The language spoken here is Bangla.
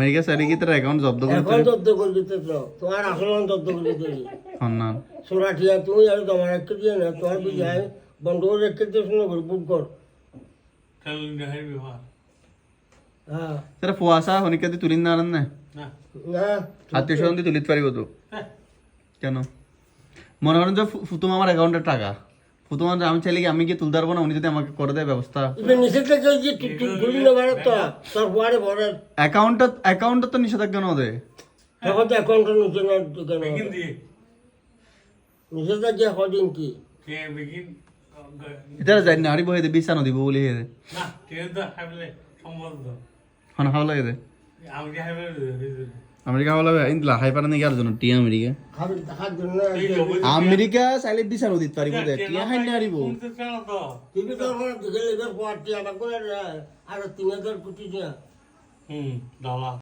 আমেরিকা চাইলে কি তোর অ্যাকাউন্ট জব্দ এখন করতে দদ্দ করে দিতে তোমার আসল দদ্দ করে দিতে তুমি আর তোমার একটা দিয়ে না তোমার বিজায় বন্ধ করে রেখে দিয়ে শুনে করে বুক কর। হ্যাঁ। তোরা ফুয়াশা হনিকা দিয়ে তুলিন না না? না। আত্মীয় স্বজন দিয়ে তুলিতে পারিব তো? কেন? মনে করেন যে ফু- আমার অ্যাকাউন্টের টাকা। ফুতুম আমার- আমি চাইলে কি আমি কি তুলতে পারব না? উনি যদি আমাকে করে দেয় ব্যবস্থা। অ্যাকাউন্টটা অ্যাকাউন্টটা তো নিষেধাজ্ঞা নদে তখন তো নিচে না কেন নিষেধাজ্ঞা হদিন কি? এটা জানি না আরি বহে দে বিছানো দিব বলি হে হন হাওয়া লাগে দে। আমেরিকা বলা ইন্দলা হাই পারানি গেল জন্য? টি আমেরিকা। আমেরিকা চাইলে বিছানো দিতে পারিব দে টি হাই না আরিব টিভি তো লেগে পড়তে আমার করে আর কোটি হুম দাদা